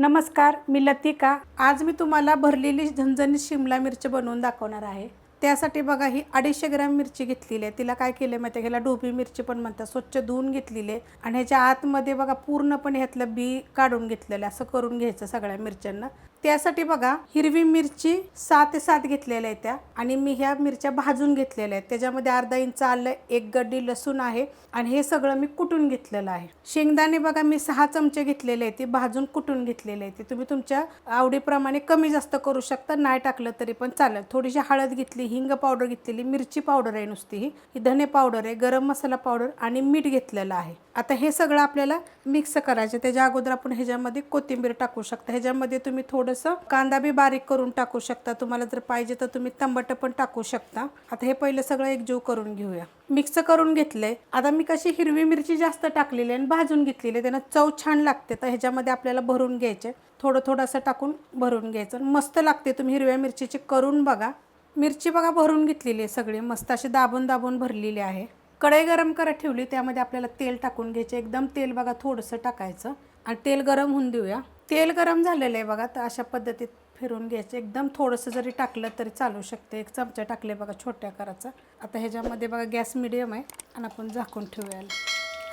नमस्कार मी लतिका. आज मी तुम्हाला भरलेली झणझणीत शिमला मिरची बनवून दाखवणार आहे. त्यासाठी बघा ही अडीचशे ग्रॅम मिरची घेतलेली आहे. तिला काय केलं माहिती आहे ह्याला ढोबी मिरची पण म्हणतात. स्वच्छ धुवून घेतलेली आहे. आणि ह्याच्या आतमध्ये बघा पूर्णपणे ह्यातलं बी काढून घेतलेलं आहे. असं करून घ्यायचं सगळ्या मिरच्यांना. त्यासाठी बघा हिरवी मिरची सहा ते सात घेतलेल्या आहेत त्या आणि मी ह्या मिरच्या भाजून घेतलेल्या आहेत. त्याच्यामध्ये अर्धा इंच आलं एक गड्डी लसूण आहे आणि हे सगळं मी कुटून घेतलेलं आहे. शेंगदाणे बघा मी सहा चमचे घेतलेले आहेत. ते भाजून कुटून घेतलेले आहेत. ते तुम्ही तुमच्या आवडीप्रमाणे कमी जास्त करू शकता नाही टाकलं तरी पण चालेल. थोडीशी हळद घेतली हिंग पावडर घेतलेली मिरची पावडर आहे नुसती ही ही धने पावडर आहे गरम मसाला पावडर आणि मीठ घेतलेलं आहे. आता हे सगळं आपल्याला मिक्स करायचं त्याच्या अगोदर आपण ह्याच्यामध्ये कोथिंबीर टाकू शकता. ह्याच्यामध्ये तुम्ही थोडं थोडंसं कांदा बी बारीक करून टाकू शकता. तुम्हाला जर पाहिजे तर तुम्ही तंबट पण टाकू शकता. आता हे पहिलं सगळं एकजीव करून घेऊया. मिक्स करून घेतलंय. आता मी कशी हिरवी मिरची जास्त टाकलेली आहे आणि भाजून घेतलेली आहे. त्यानं चव छान लागते. तर ह्याच्यामध्ये आपल्याला भरून घ्यायचे. थोडं थोडंसं टाकून भरून घ्यायचं. मस्त लागते. तुम्ही हिरव्या मिरचीची करून बघा. मिरची बघा भरून घेतलेली आहे सगळी. मस्त अशी दाबून दाबून भरलेली आहे. कढई गरम करत ठेवली त्यामध्ये आपल्याला तेल टाकून घ्यायचे. एकदम तेल बघा थोडंसं टाकायचं. आणि तेल गरम होऊन देऊया. तेल गरम झालेलं आहे बघा तर अशा पद्धतीत फिरून घ्यायचं. एकदम थोडंसं जरी टाकलं तरी चालू शकते. एक चमचा टाकले बघा छोट्या कराचा. आता ह्याच्यामध्ये बघा गॅस मिडियम आहे. आणि आपण झाकून ठेवूया.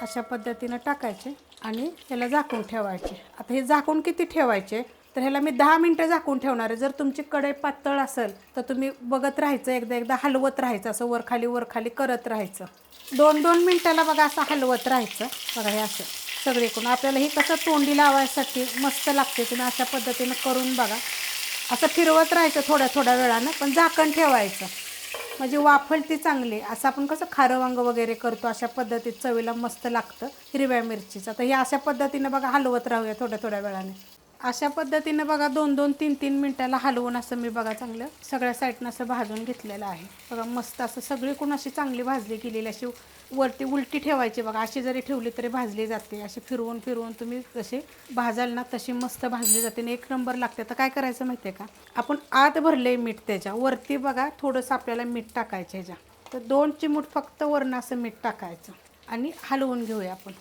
अशा पद्धतीनं टाकायचे आणि ह्याला झाकून ठेवायचे. आता हे झाकून किती ठेवायचे? तर ह्याला मी दहा मिनटं झाकून ठेवणार आहे. जर तुमची कढई पातळ असेल तर तुम्ही बघत राहायचं एकदा एकदा हलवत राहायचं असं वरखाली वरखाली करत राहायचं. दोन दोन मिनटाला बघा असं हलवत राहायचं. बघा हे असं सगळीकडून. आपल्याला हे कसं तोंडी लावायसाठी मस्त लागते तुम्ही अशा पद्धतीनं करून बघा. असं फिरवत राहायचं थोड्या थोड्या वेळानं पण झाकण ठेवायचं. म्हणजे वाफळती चांगली. असं आपण कसं खारं वांग वगैरे करतो अशा पद्धतीत चवीला मस्त लागतं हिरव्या मिरचीचं. तर हे अशा पद्धतीनं बघा हलवत राहूया थोड्या थोड्या वेळाने. अशा पद्धतीनं बघा दोन दोन तीन तीन मिनटाला हलवून असं मी बघा चांगलं सगळ्या साईडनं असं भाजून घेतलेलं आहे. बघा मस्त असं सगळीकडून अशी चांगली भाजली गेलेली अशी वरती उलटी ठेवायची बघा. अशी जरी ठेवली तरी भाजली जाते. अशी फिरवून फिरवून तुम्ही जशी भाजाल ना तशी मस्त भाजली जाते. आणि एक नंबर लागते. तर काय करायचं माहिती आहे का? आपण आत भरले मीठ त्याच्या. वरती बघा थोडंसं आपल्याला मीठ टाकायचं ह्याच्या. तर दोन चिमूट फक्त वरनं असं मीठ टाकायचं. आणि हलवून घेऊया आपण.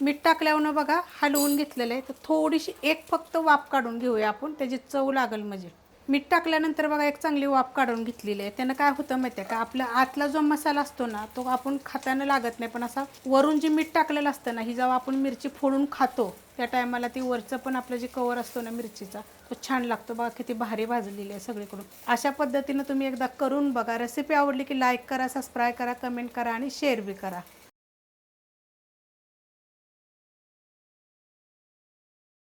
मीठ टाकल्यावर बघा हलवून घेतलेलं आहे. तर थोडीशी एक फक्त वाफ काढून घेऊया आपण. त्याची चव लागेल म्हणजे. मीठ टाकल्यानंतर बघा एक चांगली वाफ काढून घेतलेली आहे. त्यानं काय होतं माहिती आहे का? आपला आतला जो मसाला असतो ना तो आपण खाताना लागत नाही. पण असा वरून जे मीठ टाकलेलं असतं ना ही जेव्हा आपण मिरची फोडून खातो त्या टायमाला ती वरचं पण आपलं जे कवर असतो ना मिरचीचा तो छान लागतो. बघा किती भारी भाजलेली आहे सगळीकडून. अशा पद्धतीनं तुम्ही एकदा करून बघा. रेसिपी आवडली की लाईक करा सबस्क्राईब करा कमेंट करा आणि शेअर बी करा.